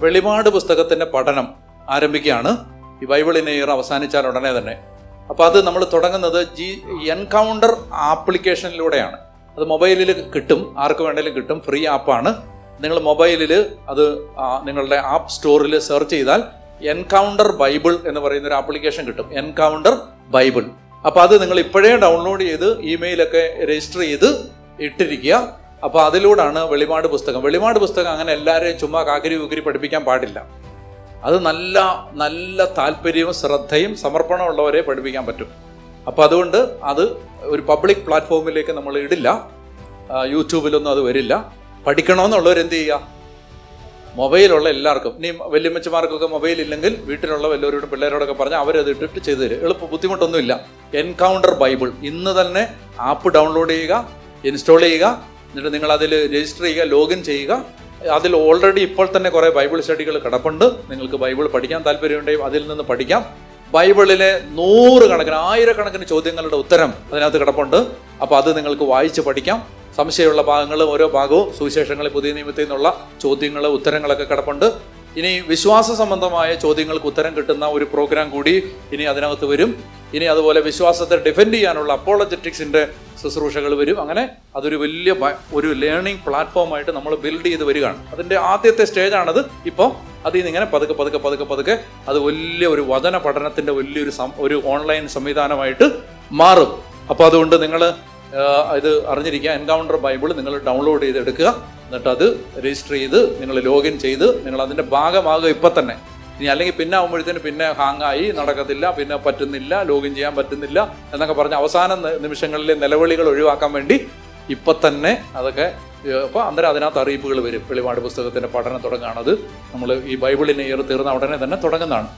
വെളിപാട് പുസ്തകത്തിന്റെ പഠനം ആരംഭിക്കുകയാണ്. ഈ ഇൻ ഇയർ അവസാനിച്ചാൽ ഉടനെ തന്നെ. അപ്പോൾ അത് നമ്മൾ തുടങ്ങുന്നത് ജി എൻകൗണ്ടർ ആപ്ലിക്കേഷനിലൂടെയാണ്. അത് മൊബൈലിൽ കിട്ടും ആർക്ക് വേണേലും കിട്ടും ഫ്രീ ആപ്പാണ്. നിങ്ങൾ മൊബൈലിൽ അത് നിങ്ങളുടെ ആപ്പ് സ്റ്റോറിൽ സെർച്ച് ചെയ്താൽ എൻകൗണ്ടർ ബൈബിൾ എന്ന് പറയുന്ന ഒരു ആപ്ലിക്കേഷൻ കിട്ടും. Encounter Bible. അപ്പോൾ അത് നിങ്ങൾ ഇപ്പോഴേ ഡൗൺലോഡ് ചെയ്ത് ഇമെയിലൊക്കെ രജിസ്റ്റർ ചെയ്ത് ഇട്ടിരിക്കുക. അപ്പോൾ അതിലൂടെയാണ് വെളിപാട് പുസ്തകം. വെളിപാട് പുസ്തകം അങ്ങനെ എല്ലാവരെയും ചുമ്മാ കാക്കരി ഉക്കരി പഠിപ്പിക്കാൻ പാടില്ല. അത് നല്ല നല്ല താല്പര്യവും ശ്രദ്ധയും സമർപ്പണമുള്ളവരെ പഠിപ്പിക്കാൻ പറ്റും. അപ്പോൾ അതുകൊണ്ട് അത് ഒരു പബ്ലിക് പ്ലാറ്റ്ഫോമിലേക്ക് നമ്മൾ ഇടില്ല. യൂട്യൂബിലൊന്നും അത് വരില്ല. പഠിക്കണമെന്നുള്ളവർ എന്ത് ചെയ്യുക? മൊബൈലുള്ള എല്ലാവർക്കും. ഇനി വല്യമ്മച്ചമാർക്കൊക്കെ മൊബൈൽ ഇല്ലെങ്കിൽ വീട്ടിലുള്ള വല്ലവരോടും പിള്ളേരോടൊക്കെ പറഞ്ഞാൽ അവരത് ഇട്ടിട്ട് ചെയ്തു തരും. എളുപ്പം ബുദ്ധിമുട്ടൊന്നുമില്ല. എൻകൗണ്ടർ ബൈബിൾ ഇന്ന് തന്നെ ആപ്പ് ഡൗൺലോഡ് ചെയ്യുക ഇൻസ്റ്റാൾ ചെയ്യുക എന്നിട്ട് നിങ്ങൾ അതിൽ രജിസ്റ്റർ ചെയ്യുക ലോഗിൻ ചെയ്യുക. അതിൽ ഓൾറെഡി ഇപ്പോൾ തന്നെ കുറേ ബൈബിൾ സ്റ്റഡികൾ കിടപ്പുണ്ട്. നിങ്ങൾക്ക് ബൈബിൾ പഠിക്കാൻ താല്പര്യമുണ്ടെങ്കിൽ അതിൽ നിന്ന് പഠിക്കാം. ബൈബിളിലെ നൂറുകണക്കിന് ആയിരക്കണക്കിന് ചോദ്യങ്ങളുടെ ഉത്തരം അതിനകത്ത് കിടപ്പുണ്ട്. അപ്പോൾ അത് നിങ്ങൾക്ക് വായിച്ച് പഠിക്കാം. സംശയമുള്ള ഭാഗങ്ങളും ഓരോ ഭാഗവും സുവിശേഷങ്ങളിൽ പുതിയ നിയമത്തിൽ നിന്നുള്ള ചോദ്യങ്ങൾ ഉത്തരങ്ങളൊക്കെ കിടപ്പുണ്ട്. ഇനി വിശ്വാസ സംബന്ധമായ ചോദ്യങ്ങൾക്ക് ഉത്തരം കിട്ടുന്ന ഒരു പ്രോഗ്രാം കൂടി ഇനി അതിനകത്ത് വരും. ഇനി അതുപോലെ വിശ്വാസത്തെ ഡിഫെൻഡ് ചെയ്യാനുള്ള അപ്പോളജറ്റിക്സിന്റെ ശുശ്രൂഷകൾ വരും. അങ്ങനെ അതൊരു വലിയ ഒരു ലേണിംഗ് പ്ലാറ്റ്ഫോമായിട്ട് നമ്മൾ ബിൽഡ് ചെയ്ത് വരികയാണ്. അതിന്റെ ആദ്യത്തെ സ്റ്റേജാണത് ഇപ്പോൾ അതിൽ നിന്ന് ഇങ്ങനെ പതുക്കെ പതുക്കെ പതുക്കെ പതുക്കെ അത് വലിയ ഒരു വചന പഠനത്തിന്റെ വലിയൊരു ഒരു ഓൺലൈൻ സംവിധാനമായിട്ട് മാറും. അപ്പോൾ അതുകൊണ്ട് നിങ്ങൾ ഇത് അറിഞ്ഞിരിക്കുക. എൻകൗണ്ടർ ബൈബിൾ നിങ്ങൾ ഡൗൺലോഡ് ചെയ്ത് എടുക്കുക എന്നിട്ട് അത് രജിസ്റ്റർ ചെയ്ത് നിങ്ങൾ ലോഗിൻ ചെയ്ത് നിങ്ങൾ അതിന്റെ ഭാഗമാകുക ഇപ്പം തന്നെ ഇനി അല്ലെങ്കിൽ പിന്നെ ആകുമ്പോഴത്തേന് പിന്നെ ഹാങ്ങായി നടക്കത്തില്ല പിന്നെ പറ്റുന്നില്ല ലോഗിൻ ചെയ്യാൻ പറ്റുന്നില്ല എന്നൊക്കെ പറഞ്ഞ് അവസാന നിമിഷങ്ങളിലെ നിലവിളികൾ ഒഴിവാക്കാൻ വേണ്ടി ഇപ്പൊ തന്നെ അതൊക്കെ അപ്പോൾ അന്നേരം അതിനകത്ത് അറിയിപ്പുകൾ വരും. വെളിപാട് പുസ്തകത്തിന്റെ പഠനം തുടങ്ങുകയാണത് നമ്മൾ ഈ ബൈബിളിനെ ഇയർ തീർന്ന ഉടനെ തന്നെ തുടങ്ങുന്നതാണ്.